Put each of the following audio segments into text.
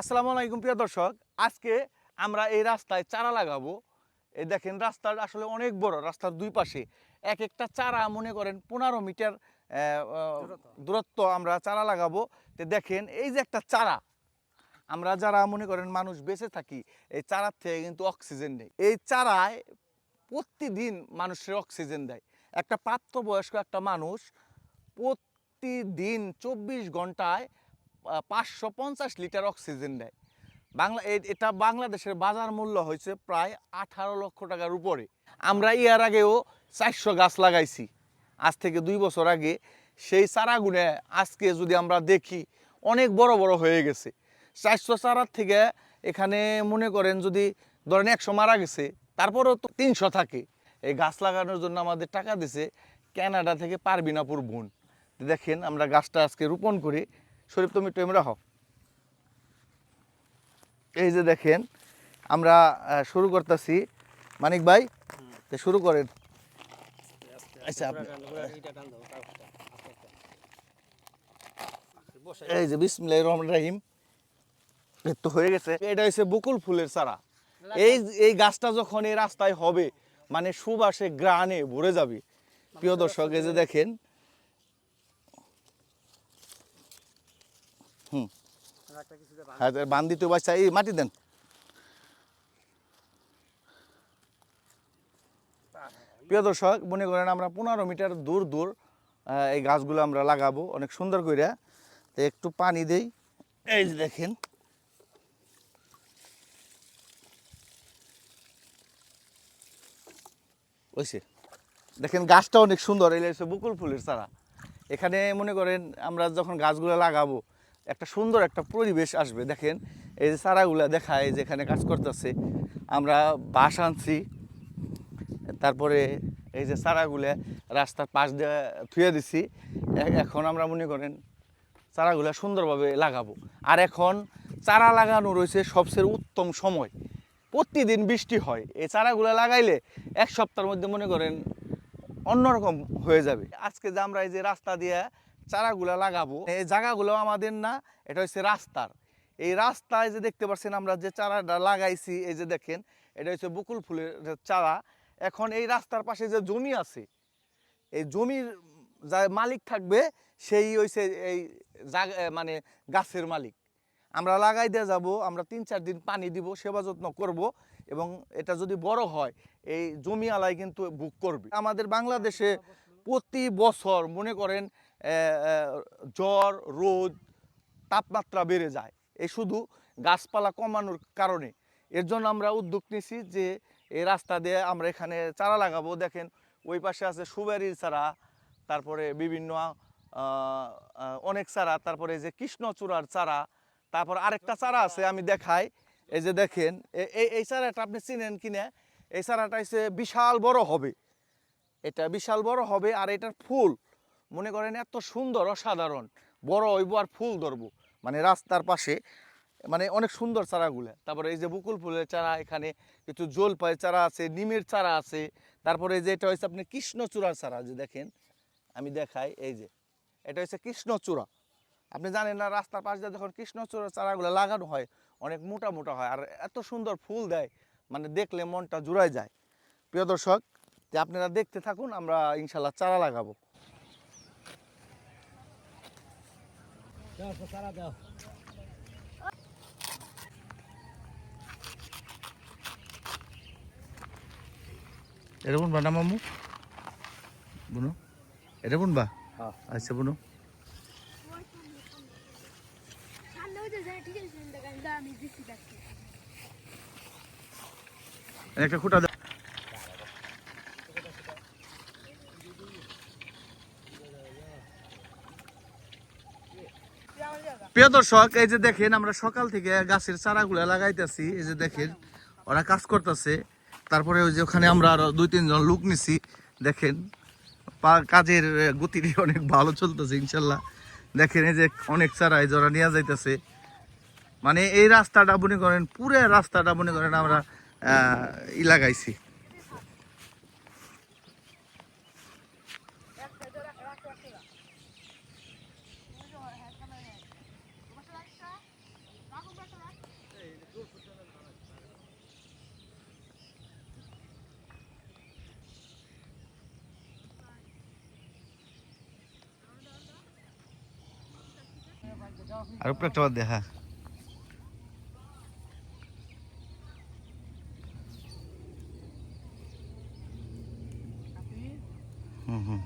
আসসালামু আলাইকুম প্রিয় দর্শক। আজকে আমরা এই রাস্তায় চারা লাগাবো। এই দেখেন রাস্তার আসলে অনেক বড় রাস্তার দুই পাশে। এক একটা চারা মনে করেন পনেরো মিটার দূরত্ব আমরা চারা লাগাবো। তো দেখেন এই যে একটা চারা আমরা যারা মনে করেন মানুষ বেঁচে থাকি এই চারার থেকে কিন্তু অক্সিজেন নেই। এই চারায় প্রতিদিন মানুষের অক্সিজেন দেয়। একটা প্রাপ্তবয়স্ক একটা মানুষ প্রতিদিন চব্বিশ ঘন্টায় পাঁচশো পঞ্চাশ লিটার অক্সিজেন দেয়। বাংলা এটা বাংলাদেশের বাজার মূল্য হয়েছে প্রায় আঠারো লক্ষ টাকার উপরে। আমরা ইয়ার আগেও চারশো গাছ লাগাইছি। আজ থেকে দুই বছর আগে সেই চারাগুনে আজকে যদি আমরা দেখি, অনেক বড় বড় হয়ে গেছে। চারশো চারার থেকে এখানে মনে করেন যদি ধরেন একশো মারা গেছে, তারপরেও তো তিনশো থাকে। এই গাছ লাগানোর জন্য আমাদের টাকা দিছে ক্যানাডা থেকে পারবিনাপুর বোন। দেখেন আমরা গাছটা আজকে রোপণ করে শরীফ তুমি টেম রাখো এই যে দেখেন, আমরা শুরু করতেছি। মানিক ভাই শুরু করেন। আচ্ছা এই যে বিসমিল্লাহ রহমান রাহিম। তো হয়ে গেছে। এটা হচ্ছে বকুল ফুলের চারা। এই এই গাছটা যখন এই রাস্তায় হবে মানে সুবাসে গ্রানে ভরে যাবে। প্রিয় দর্শক, এই যে দেখেন হুম হ্যাঁ বান দিতে বাচ্চা এই মাটি দেন। প্রিয় দর্শক, মনে করেন আমরা পনেরো মিটার দূর দূর এই গাছগুলো আমরা লাগাবো, অনেক সুন্দর করে একটু পানি দেই। এই যে দেখেন। ওইসে দেখেন গাছটা অনেক সুন্দর, এই হচ্ছে বকুল ফুলের চারা। এখানে মনে করেন আমরা যখন গাছগুলো লাগাবো একটা সুন্দর একটা পরিবেশ আসবে। দেখেন, এই যে চারাগুলা দেখায় যে এখানে কাজ করতেছে, আমরা বাঁশ আনছি, তারপরে এই যে চারাগুলা রাস্তার পাশ দিয়ে থুয়ে দিছি। এখন আমরা মনে করেন চারাগুলা সুন্দরভাবে লাগাবো। আর এখন চারা লাগানো রয়েছে সবচেয়ে উত্তম সময়। প্রতিদিন বৃষ্টি হয়। এই চারাগুলা লাগাইলে এক সপ্তাহের মধ্যে মনে করেন অন্যরকম হয়ে যাবে। আজকে যে আমরা এই যে রাস্তা দিয়ে চারাগুলা লাগাবো। এই জায়গাগুলো আমাদের না, এটা হচ্ছে রাস্তার। এই রাস্তায় যে দেখতে পাচ্ছেন আমরা যে চারাটা লাগাইছি, এই যে দেখেন, এটা হচ্ছে বকুল ফুলের চারা। এখন এই রাস্তার পাশে যে জমি আছে, এই জমির যা মালিক থাকবে, সেই হইছে এই মানে গাছের মালিক। আমরা লাগাই দিয়ে যাব, আমরা তিন চার দিন পানি দিব, সেবা যত্ন করব এবং এটা যদি বড় হয়, এই জমি আলাই কিন্তু বুক করবে। আমাদের বাংলাদেশে প্রতি বছর মনে করেন জ্বর, রোদ, তাপমাত্রা বেড়ে যায়। এ শুধু গাছপালা কমানোর কারণে। এর জন্য আমরা উদ্যোগ নিছি যে এই রাস্তা দিয়ে আমরা এখানে চারা লাগাবো। দেখেন, ওই পাশে আছে সুবেরির চারা, তারপরে বিভিন্ন অনেক চারা, তারপরে যে কৃষ্ণচূড়ার চারা, তারপর আরেকটা চারা আছে আমি দেখাই। এই যে দেখেন এই এই চারাটা আপনি চিনেন কিনা? এই চারাটা হচ্ছে বিশাল বড় হবে। এটা বিশাল বড় হবে আর এটার ফুল মনে করেন এত সুন্দর, অসাধারণ। বড় হইব আর ফুল ধরবো। মানে রাস্তার পাশে মানে অনেক সুন্দর চারাগুলো। তারপরে এই যে বকুল ফুলের চারা এখানে, কিছু জলপাই চারা আছে, নিমের চারা আছে। তারপরে এই যে এটা হচ্ছে আপনি কৃষ্ণচূড়ার চারা, যে দেখেন, আমি দেখাই, এই যে। এটা হচ্ছে কৃষ্ণচূড়া। আপনি জানেন না, রাস্তার পাশ যখন কৃষ্ণচূড়ার চারাগুলো লাগানো হয়, অনেক মোটা মোটা হয়, আর এত সুন্দর ফুল দেয় মানে দেখলে মনটা জুড়ায় যায়। প্রিয় দর্শক যে আপনারা দেখতে থাকুন, আমরা ইনশাল্লাহ চারা লাগাবো। এটা বুনবা না মামু? বুনো? এটা বুনবা হ্যাঁ। আচ্ছা বুনো। সামনে ওই যে যায়, ঠিক আছে, দেখেন, দাঁড়ান, আমি দিচ্ছি, দেখছি। একটা খুঁটা দাও প্রিয় দর্শক, এই যে দেখেন, আমরা সকাল থেকে গাছের চারাগুলা লাগাইতেছি। এই যে দেখেন, ওরা কাজ করতেছে। তারপরে ওই যে ওখানে আমরা আরও দুই, তিনজন লোক নিছি। দেখেন কাজের গতিটি অনেক ভালো চলতেছে, ইনশাল্লাহ। দেখেন, এই যে অনেক চারা এই ওরা নিয়ে যাইতেছে। মানে এই রাস্তাটা মনে করেন, পুরো রাস্তাটা মনে করেন আমরা ই লাগাইছি। আর উপরে একটা বাদ দে হ্যাঁ। হুম হুম।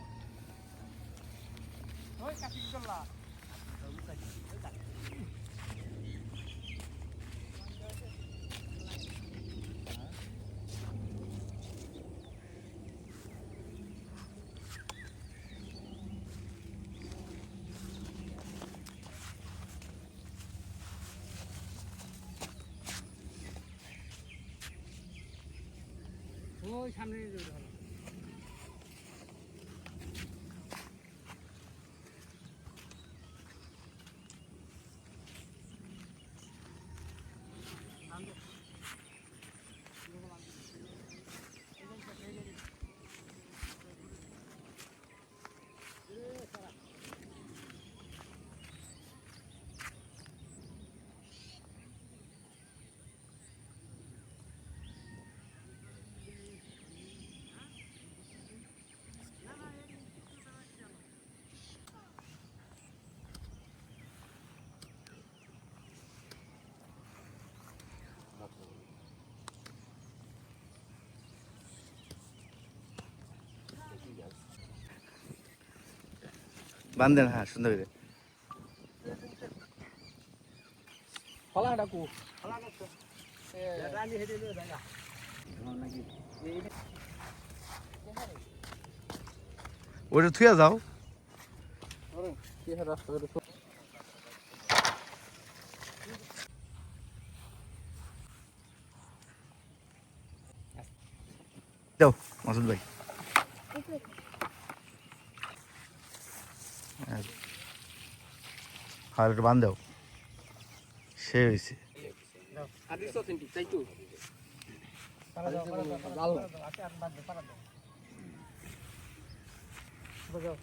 ওই সামনে বান্ধেন হ্যাঁ সুন্দর করে। ওটা থুয়ে যাও। দাও মাসুদ ভাই হ্যাঁ একটু বান দাও সে হয়েছে আদিস তো তিনটি চাই তো পারা দাও পারা দাও ভালো আছে আর দে পারা দাও। বুঝাও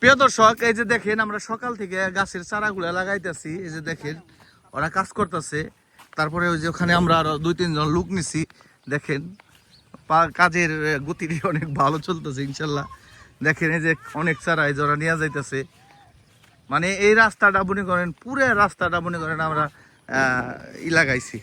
প্রিয় দর্শক, এই যে দেখেন, আমরা সকাল থেকে গাছের চারাগুলো লাগাইতেছি। এই যে দেখেন, ওরা কাজ করতেছে। তারপরে ওই যে ওখানে আমরা আরও দুই, তিনজন লোক নিছি। দেখেন কাজের গতিটি অনেক ভালো চলতেছে, ইনশাল্লাহ। দেখেন এই যে অনেক চারা এই যে নিয়ে যাইতেছে। মানে এই রাস্তাটা মনে করেন, পুরো রাস্তাটা মনে করেন আমরা ই লাগাইছি।